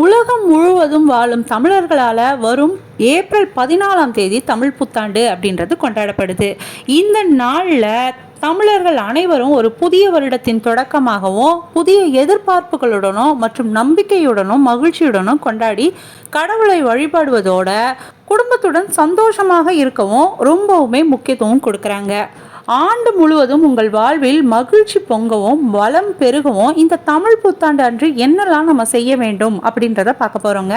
உலகம் முழுவதும் வாழும் தமிழர்களால் வரும் ஏப்ரல் பதினாலாம் தேதி தமிழ் புத்தாண்டு அப்படின்றது கொண்டாடப்படுது. இந்த நாளில் தமிழர்கள் அனைவரும் ஒரு புதிய வருடத்தின் தொடக்கமாகவும் புதிய எதிர்பார்ப்புகளுடனும் மற்றும் நம்பிக்கையுடனும் மகிழ்ச்சியுடனும் கொண்டாடி கடவுளை வழிபாடுவதோட குடும்பத்துடன் சந்தோஷமாக இருக்கவும் ரொம்பவுமே முக்கியத்துவம் கொடுக்குறாங்க. ஆண்டு முழுவதும் உங்கள் வாழ்வில் மகிழ்ச்சி பொங்கவும் வளம் பெருகவும் இந்த தமிழ் புத்தாண்டு அன்று என்னெல்லாம் நம்ம செய்ய வேண்டும் அப்படின்றத பார்க்க போகிறோங்க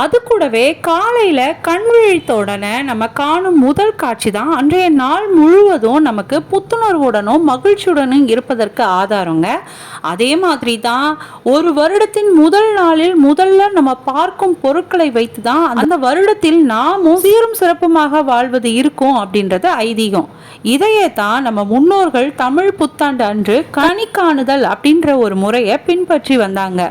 அது கூடவே காலையில் கண் விழித்த உடனே நம்ம காணும் முதல் காட்சி தான் அன்றைய நாள் முழுவதும் நமக்கு புத்துணர்வுடனும் மகிழ்ச்சியுடனும் இருப்பதற்கு ஆதாரங்க. அதே மாதிரி தான் ஒரு வருடத்தின் முதல் நாளில் முதல்ல நம்ம பார்க்கும் பொருட்களை வைத்து தான் அந்த வருடத்தில் நாமும் சீரும் சிறப்புமாக வாழ்வது இருக்கும் அப்படின்றது ஐதீகம். இதையே தான் நம்ம முன்னோர்கள் தமிழ் புத்தாண்டு அன்று கனி காணுதல் அப்படின்ற ஒரு முறையை பின்பற்றி வந்தாங்க.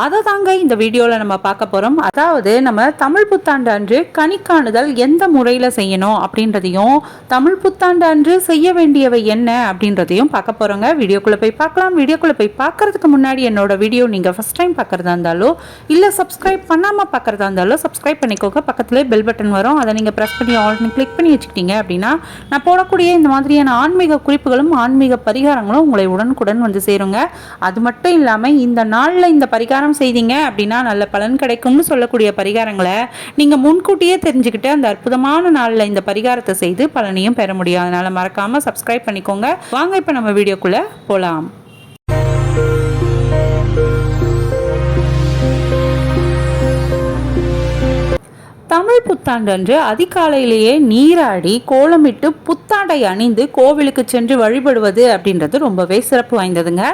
அதை தாங்க இந்த வீடியோவில் நம்ம பார்க்க போகிறோம் அதாவது நம்ம தமிழ் புத்தாண்டு அன்று கணிக்காணுதல் எந்த முறையில் செய்யணும் அப்படின்றதையும் தமிழ் புத்தாண்டு அன்று செய்ய வேண்டியவை என்ன அப்படின்றதையும் பார்க்க போகிறோங்க வீடியோக்குள்ளே போய் பார்க்கலாம். வீடியோக்குள்ளே போய் பார்க்கறதுக்கு முன்னாடி என்னோட வீடியோ நீங்கள் ஃபஸ்ட் டைம் பார்க்குறதா இருந்தாலோ இல்லை சப்ஸ்கிரைப் பண்ணாமல் பார்க்குறதா இருந்தாலோ சப்ஸ்கிரைப் பண்ணிக்கோங்க. பக்கத்துலேயே பெல் பட்டன் வரும். அதை நீங்கள் ப்ரெஸ் பண்ணி ஆல்ரெடி கிளிக் பண்ணி வச்சுக்கிட்டீங்க அப்படின்னா நான் போடக்கூடிய இந்த மாதிரியான ஆன்மீக குறிப்புகளும் ஆன்மீக பரிகாரங்களும் உங்களை உடனுக்குடன் வந்து சேருங்க. அது மட்டும் இல்லாமல் இந்த நாளில் இந்த பரிகாரம் செய்தீங்க அப்படின்னா நல்ல பலன் கிடைக்கும்னு சொல்லக்கூடிய பரிகாரங்களை நீங்கள் முன்கூட்டியே தெரிஞ்சுக்கிட்டு அந்த அற்புதமான நாளில் இந்த பரிகாரத்தை செய்து பலனையும் பெற முடியும். அதனால் மறக்காமல் சப்ஸ்கிரைப் பண்ணிக்கோங்க. வாங்க இப்போ நம்ம வீடியோக்குள்ளே போகலாம் தமிழ் புத்தாண்டன்று அதிகாலையிலேயே நீராடி கோலமிட்டு புத்தாடை அணிந்து கோவிலுக்கு சென்று வழிபடுவது அப்படின்றது ரொம்பவே சிறப்பு வாய்ந்ததுங்க.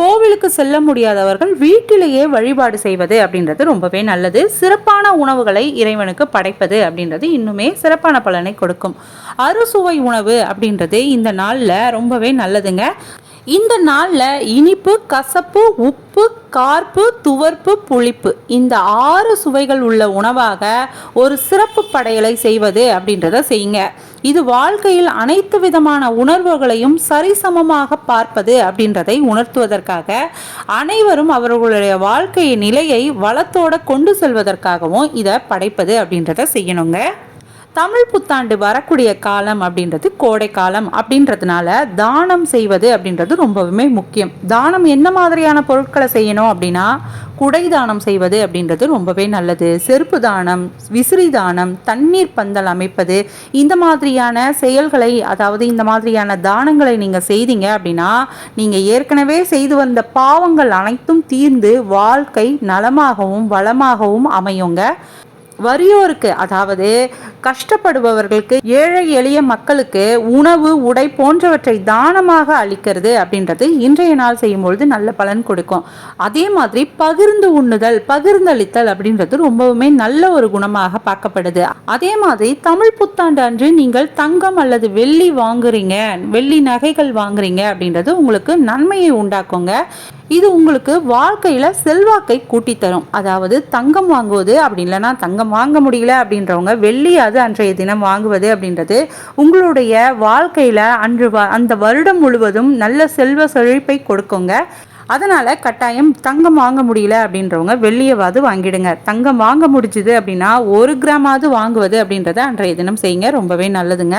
கோவிலுக்கு செல்ல முடியாதவர்கள் வீட்டிலேயே வழிபாடு செய்வது அப்படின்றது ரொம்பவே நல்லது. சிறப்பான உணவுகளை இறைவனுக்கு படைப்பது அப்படின்றது இன்னுமே சிறப்பான பலனை கொடுக்கும். அறுசுவை உணவு அப்படின்றது இந்த நாளில் ரொம்பவே நல்லதுங்க. இந்த நாளில் இனிப்பு கசப்பு உப்பு கார்ப்பு துவர்ப்பு புளிப்பு இந்த ஆறு சுவைகள் உள்ள உணவாக ஒரு சிறப்பு படையலை செய்வது அப்படின்றத செய்யுங்க. இது வாழ்க்கையில் அனைத்து விதமான உணர்வுகளையும் சரிசமமாக பார்ப்பது அப்படின்றதை உணர்த்துவதற்காக அனைவரும் அவர்களுடைய வாழ்க்கை நிலையை வளத்தோட கொண்டு செல்வதற்காகவும் இதை படைப்பது அப்படின்றத செய்யணுங்க. தமிழ் புத்தாண்டு வரக்கூடிய காலம் அப்படின்றது கோடை காலம் அப்படின்றதுனால தானம் செய்வது அப்படின்றது ரொம்பவுமே முக்கியம். தானம் என்ன மாதிரியான பொருட்களை செய்யணும் அப்படின்னா குடை தானம் செய்வது அப்படின்றது ரொம்பவே நல்லது. செருப்பு தானம் விசிறி தானம் தண்ணீர் பந்தல் அமைப்பது இந்த மாதிரியான செயல்களை அதாவது இந்த மாதிரியான தானங்களை நீங்கள் செய்தீங்க அப்படின்னா நீங்கள் ஏற்கனவே செய்து வந்த பாவங்கள் அனைத்தும் தீர்ந்து வாழ்க்கை நலமாகவும் வளமாகவும் அமையுங்க. வறியோருக்கு அதாவது கஷ்டப்படுபவர்களுக்கு ஏழை எளிய மக்களுக்கு உணவு உடை போன்றவற்றை தானமாக அளிக்கிறது அப்படின்றது இன்றைய நாள் செய்யும்பொழுது நல்ல பலன் கொடுக்கும். அதே மாதிரி பகிர்ந்து உண்ணுதல் பகிர்ந்தளித்தல் அப்படின்றது ரொம்பவுமே நல்ல ஒரு குணமாக பார்க்கப்படுது. அதே மாதிரி தமிழ் புத்தாண்டு அன்று நீங்கள் தங்கம் அல்லது வெள்ளி வாங்குறீங்க வெள்ளி நகைகள் வாங்குறீங்க அப்படின்றது உங்களுக்கு நன்மையை உண்டாக்குங்க. இது உங்களுக்கு வாழ்க்கையில் செல்வாக்கை கூட்டி தரும் அதாவது தங்கம் வாங்குவது அப்படி இல்லைன்னா தங்கம் வாங்க முடியல அப்படின்றவங்க வெள்ளியாவது அன்றைய தினம் வாங்குவது அப்படின்றது உங்களுடைய வாழ்க்கையில் அன்று அந்த வருடம் முழுவதும் நல்ல செல்வ செழிப்பை கொடுக்குங்க. அதனால் கட்டாயம் தங்கம் வாங்க முடியல அப்படின்றவங்க வெள்ளியவாது வாங்கிடுங்க. தங்கம் வாங்க முடிஞ்சுது அப்படின்னா ஒரு கிராமாவது வாங்குவது அப்படின்றத அன்றைய தினம் செய்யுங்க. ரொம்பவே நல்லதுங்க.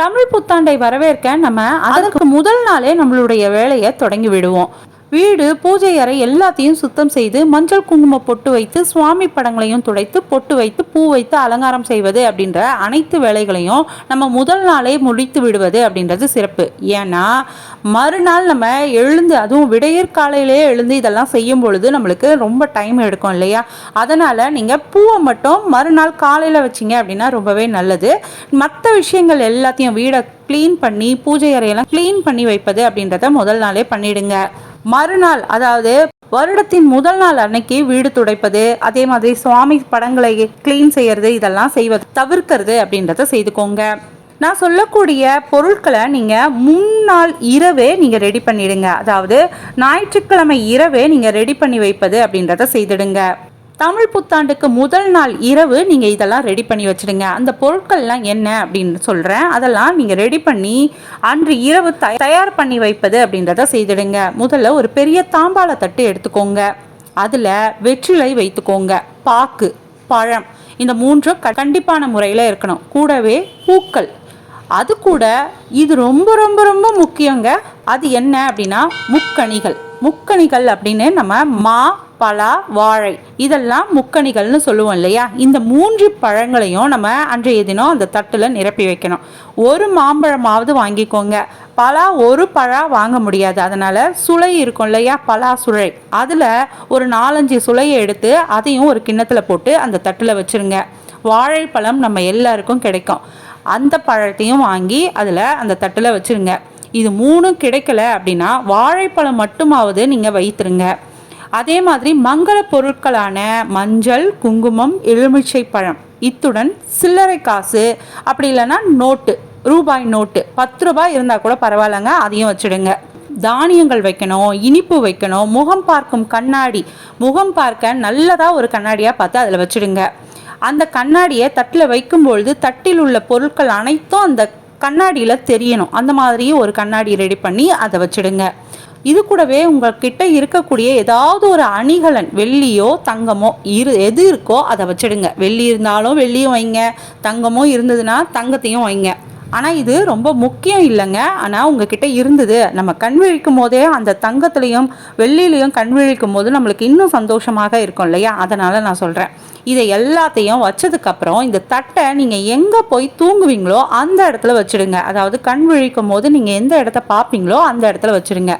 தமிழ் புத்தாண்டை வரவேற்க நம்ம அதற்கு முதல் நாளே நம்மளுடைய வேலையை தொடங்கி விடுவோம். வீடு பூஜை அறை எல்லாத்தையும் சுத்தம் செய்து மஞ்சள் குங்குமம் பொட்டு வைத்து சுவாமி படங்களையும் துடைத்து பொட்டு வைத்து பூ வைத்து அலங்காரம் செய்வது அப்படின்ற அனைத்து வேலைகளையும் நம்ம முதல் நாளே முடித்து விடுவது அப்படின்றது சிறப்பு. ஏன்னா மறுநாள் நம்ம எழுந்து அதுவும் விடையற் காலையிலே எழுந்து இதெல்லாம் செய்யும் பொழுது நம்மளுக்கு ரொம்ப டைம் எடுக்கும் இல்லையா? அதனால் நீங்கள் பூவை மட்டும் மறுநாள் காலையில் வச்சிங்க அப்படின்னா ரொம்பவே நல்லது. மற்ற விஷயங்கள் எல்லாத்தையும் வீடை க்ளீன் பண்ணி பூஜை அறையெல்லாம் க்ளீன் பண்ணி வைப்பது அப்படின்றத முதல் நாளே பண்ணிடுங்க. மறுநாள் அதாவது வருடத்தின் முதல் நாள் அன்னைக்கு வீடு துடைப்பது அதே மாதிரி சுவாமி படங்களை க்ளீன் செய்யறது இதெல்லாம் செய்வது தவிர்க்கிறது அப்படின்றத செய்துக்கோங்க. நான் சொல்லக்கூடிய பொருட்களை நீங்கள் முன்னாள் இரவே நீங்கள் ரெடி பண்ணிடுங்க. அதாவது ஞாயிற்றுக்கிழமை இரவே நீங்கள் ரெடி பண்ணி வைப்பது அப்படின்றத செய்திடுங்க. தமிழ் புத்தாண்டுக்கு முதல் நாள் இரவு நீங்கள் இதெல்லாம் ரெடி பண்ணி வச்சுடுங்க. அந்த பொருட்கள்லாம் என்ன அப்படின்னு சொல்கிறேன் அதெல்லாம் நீங்கள் ரெடி பண்ணி அன்று இரவு தயார் பண்ணி வைப்பது அப்படின்றத செய்திடுங்க. முதல்ல ஒரு பெரிய தாம்பாள தட்டு எடுத்துக்கோங்க. அதில் வெற்றிலை வைத்துக்கோங்க. பாக்கு பழம் இந்த மூன்றும் கண்டிப்பான முறையில் இருக்கணும். கூடவே பூக்கள். அது கூட இது ரொம்ப ரொம்ப ரொம்ப முக்கியங்க. அது என்ன அப்படின்னா முக்கணிகள். முக்கணிகள் அப்படின்னு நம்ம மா பலா வாழை. இதெல்லாம் முக்கணிகள்னு சொல்லுவோம் இல்லையா? இந்த மூன்று பழங்களையும் நம்ம அன்றைய தினம் அந்த தட்டில் நிரப்பி வைக்கணும். ஒரு மாம்பழமாவது வாங்கிக்கோங்க. பலா ஒரு பழா வாங்க முடியாது. அதனால் சுளை இருக்கும் இல்லையா? பலா சுழை. அதில் ஒரு நாலஞ்சு சுளையை எடுத்து அதையும் ஒரு கிண்ணத்தில் போட்டு அந்த தட்டில் வச்சுருங்க. வாழைப்பழம் நம்ம எல்லாருக்கும் கிடைக்கும். அந்த பழத்தையும் வாங்கி அதில் அந்த தட்டில் வச்சுருங்க. இது மூணும் கிடைக்கல அப்படின்னா வாழைப்பழம் மட்டுமாவது நீங்கள் வைத்துருங்க. அதே மாதிரி மங்கள பொருட்களான மஞ்சள் குங்குமம் எலுமிச்சை பழம். இத்துடன் சில்லறை காசு அப்படி இல்லைன்னா நோட்டு ரூபாய் நோட்டு பத்து ரூபாய் இருந்தால் கூட பரவாயில்லைங்க அதையும் வச்சுடுங்க. தானியங்கள் வைக்கணும் இனிப்பு வைக்கணும் முகம் பார்க்கும் கண்ணாடி. முகம் பார்க்க நல்லதாக ஒரு கண்ணாடியாக பார்த்து அதில் வச்சுடுங்க. அந்த கண்ணாடியை தட்டில் வைக்கும்பொழுது தட்டில் உள்ள பொருட்கள் அனைத்தும் அந்த கண்ணாடியில் தெரியணும். அந்த மாதிரி ஒரு கண்ணாடி ரெடி பண்ணி அதை வச்சுடுங்க. இது கூடவே உங்கள்கிட்ட இருக்கக்கூடிய ஏதாவது ஒரு அணிகலன் வெள்ளியோ தங்கமோ இரு எது இருக்கோ அதை வச்சிடுங்க. வெள்ளி இருந்தாலும் வெள்ளியும் வைங்க. தங்கமும் இருந்ததுன்னா தங்கத்தையும் வைங்க. ஆனால் இது ரொம்ப முக்கியம் இல்லைங்க. ஆனால் உங்ககிட்ட இருந்தது. நம்ம கண் விழிக்கும் போதே அந்த தங்கத்துலேயும் வெள்ளிலையும் கண் விழிக்கும் போது நம்மளுக்கு இன்னும் சந்தோஷமாக இருக்கும் இல்லையா? அதனால் நான் சொல்கிறேன் இதை எல்லாத்தையும் வச்சதுக்கப்புறம் இந்த தட்டை நீங்கள் எங்கே போய் தூங்குவீங்களோ அந்த இடத்துல வச்சுடுங்க. அதாவது கண் விழிக்கும் போது நீங்கள் எந்த இடத்த பார்ப்பீங்களோ அந்த இடத்துல வச்சுடுங்க.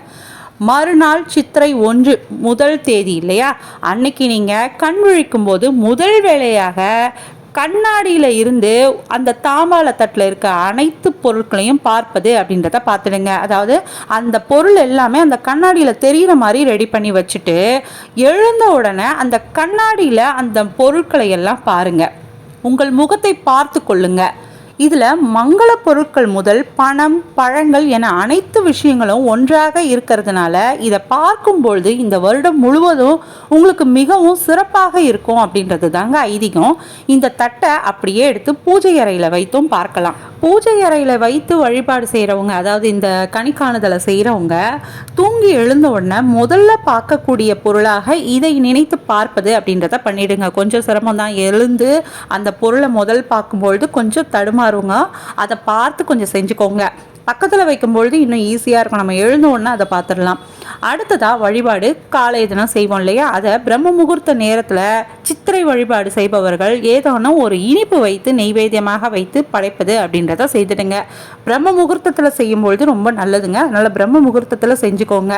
மறுநாள் சித்திரை ஒன்று முதல் தேதி இல்லையா? அன்னைக்கு நீங்கள் கண் விழிக்கும் போது முதல் வேலையாக கண்ணாடியில் இருந்து அந்த தாம்பாள தட்டில் இருக்க அனைத்து பொருட்களையும் பார்ப்பது அப்படின்றத பார்த்துடுங்க. அதாவது அந்த பொருள் எல்லாமே அந்த கண்ணாடியில் தெரிகிற மாதிரி ரெடி பண்ணி வச்சுட்டு எழுந்த உடனே அந்த கண்ணாடியில் அந்த பொருட்களை எல்லாம் பாருங்கள் உங்கள் முகத்தை பார்த்து கொள்ளுங்கள் இதில் மங்கள பொருட்கள் முதல் பணம் பழங்கள் என அனைத்து விஷயங்களும் ஒன்றாக இருக்கிறதுனால இதை பார்க்கும்பொழுது இந்த வருடம் முழுவதும் உங்களுக்கு மிகவும் சிறப்பாக இருக்கும் அப்படின்றது தாங்க ஐதீகம். இந்த தட்டை அப்படியே எடுத்து பூஜை அறையில் வைத்தும் பார்க்கலாம். பூஜை அறையில் வைத்து வழிபாடு செய்கிறவங்க அதாவது இந்த கணிக்காணுதலை செய்கிறவங்க தூங்கி எழுந்த உடனே முதல்ல பார்க்கக்கூடிய பொருளாக இதை நினைத்து பார்ப்பது அப்படின்றத பண்ணிடுங்க. கொஞ்சம் சிரமம் தான். எழுந்து அந்த பொருளை முதல் பார்க்கும்பொழுது கொஞ்சம் தடுமாறுங்க. அதை பார்த்து கொஞ்சம் செஞ்சுக்கோங்க. பக்கத்தில் வைக்கும்பொழுது இன்னும் ஈஸியாக இருக்கும். நம்ம எழுந்த உடனே அதை பார்த்துடலாம். அடுத்ததாக வழிபாடு காலை தினம் செய்வோம் இல்லையா? அதை பிரம்ம முகூர்த்த நேரத்தில் சித்திரை வழிபாடு செய்பவர்கள் ஏதோனும் ஒரு இனிப்பு வைத்து நெய்வேத்தியமாக வைத்து படைப்பது அப்படின்றத செய்துடுங்க. பிரம்ம முகூர்த்தத்தில் செய்யும்பொழுது ரொம்ப நல்லதுங்க. அதனால் பிரம்ம முகூர்த்தத்தில் செஞ்சுக்கோங்க.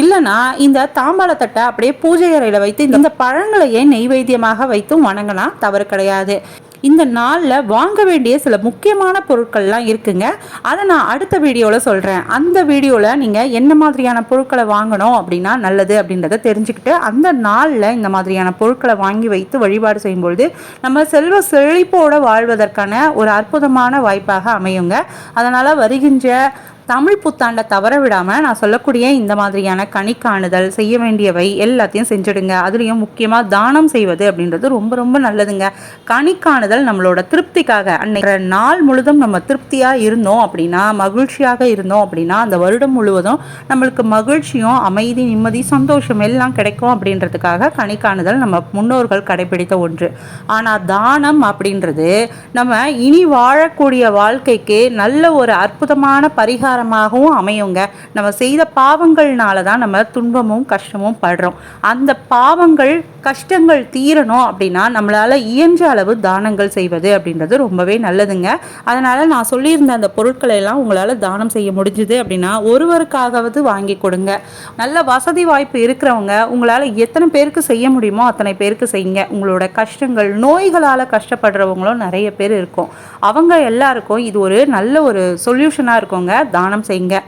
இல்லைனா இந்த தாம்பாளத்தட்டை அப்படியே பூஜை அறையில் வைத்து இந்த பழங்களையே நெய்வேத்தியமாக வைத்தும் வணங்கினா தவறு கிடையாது. இந்த நாளில் வாங்க வேண்டிய சில முக்கியமான பொருட்கள்லாம் இருக்குங்க. அதை நான் அடுத்த வீடியோவில் சொல்கிறேன் அந்த வீடியோவில் நீங்கள் என்ன மாதிரியான பொருட்களை வாங்கணும் அப்படின்னா நல்லது அப்படின்றத தெரிஞ்சுக்கிட்டு அந்த நாளில் இந்த மாதிரியான பொருட்களை வாங்கி வைத்து வழிபாடு செய்யும்பொழுது நம்ம செல்வ செழிப்போடு வாழ்வதற்கான ஒரு அற்புதமான வாய்ப்பாக அமையுங்க. அதனால் வருகின்ற தமிழ் புத்தாண்டை தவற விடாமல் நான் சொல்லக்கூடிய இந்த மாதிரியான கணிக்காணுதல் செய்ய வேண்டியவை எல்லாத்தையும் செஞ்சுடுங்க. அதுலேயும் முக்கியமாக தானம் செய்வது அப்படின்றது ரொம்ப ரொம்ப நல்லதுங்க. கணிக்காணுதல் நம்மளோட திருப்திக்காக. அன்னைக்கு நாள் முழுதும் நம்ம திருப்தியாக இருந்தோம் அப்படின்னா மகிழ்ச்சியாக இருந்தோம் அப்படின்னா அந்த வருடம் முழுவதும் நம்மளுக்கு மகிழ்ச்சியும் அமைதி நிம்மதி சந்தோஷம் எல்லாம் கிடைக்கும் அப்படின்றதுக்காக கணிக்காணுதல் நம்ம முன்னோர்கள் கடைபிடித்த ஒன்று. ஆனால் தானம் அப்படின்றது நம்ம இனி வாழக்கூடிய வாழ்க்கைக்கு நல்ல ஒரு அற்புதமான பரிகாரம் பரிகாரமாகவும் அமையுங்க. நம்ம செய்த பாவங்கள்னால தான் நம்ம துன்பமும் கஷ்டமும் படுறோம். அந்த பாவங்கள் கஷ்டங்கள் தீரணும் அப்படின்னா நம்மளால் இயன்ற அளவு தானங்கள் செய்வது அப்படின்றது ரொம்பவே நல்லதுங்க. அதனால் நான் சொல்லியிருந்த அந்த பொருட்களை எல்லாம் உங்களால் தானம் செய்ய முடிஞ்சுது அப்படின்னா ஒருவருக்காகவது வாங்கி கொடுங்க. நல்ல வசதி வாய்ப்பு இருக்கிறவங்க உங்களால் எத்தனை பேருக்கு செய்ய முடியுமோ அத்தனை பேருக்கு செய்யுங்க. உங்களோட கஷ்டங்கள் நோய்களால் கஷ்டப்படுறவங்களும் நிறைய பேர் இருக்கும். அவங்க எல்லாருக்கும் இது ஒரு நல்ல ஒரு சொல்யூஷனாக இருக்குங்க. தானம் செய்யுங்க.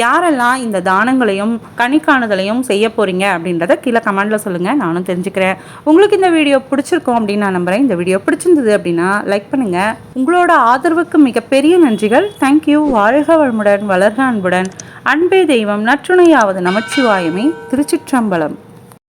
யாரெல்லாம் இந்த தானங்களையும் கணிக்காணுதலையும் செய்ய போகிறீங்க அப்படின்றத கீழே கமெண்டில் சொல்லுங்கள் நானும் தெரிஞ்சுக்கிறேன். உங்களுக்கு இந்த வீடியோ பிடிச்சிருக்கோம் அப்படின்னு நான் நம்புகிறேன் இந்த வீடியோ பிடிச்சிருந்தது அப்படின்னா லைக் பண்ணுங்கள் உங்களோட ஆதரவுக்கு மிகப்பெரிய நன்றிகள். தேங்க்யூ வாழ்க வளமுடன் வளர்க அன்புடன். அன்பே தெய்வம் நற்றுணையாவது நமச்சிவாயமே. திருச்சிற்றம்பலம்.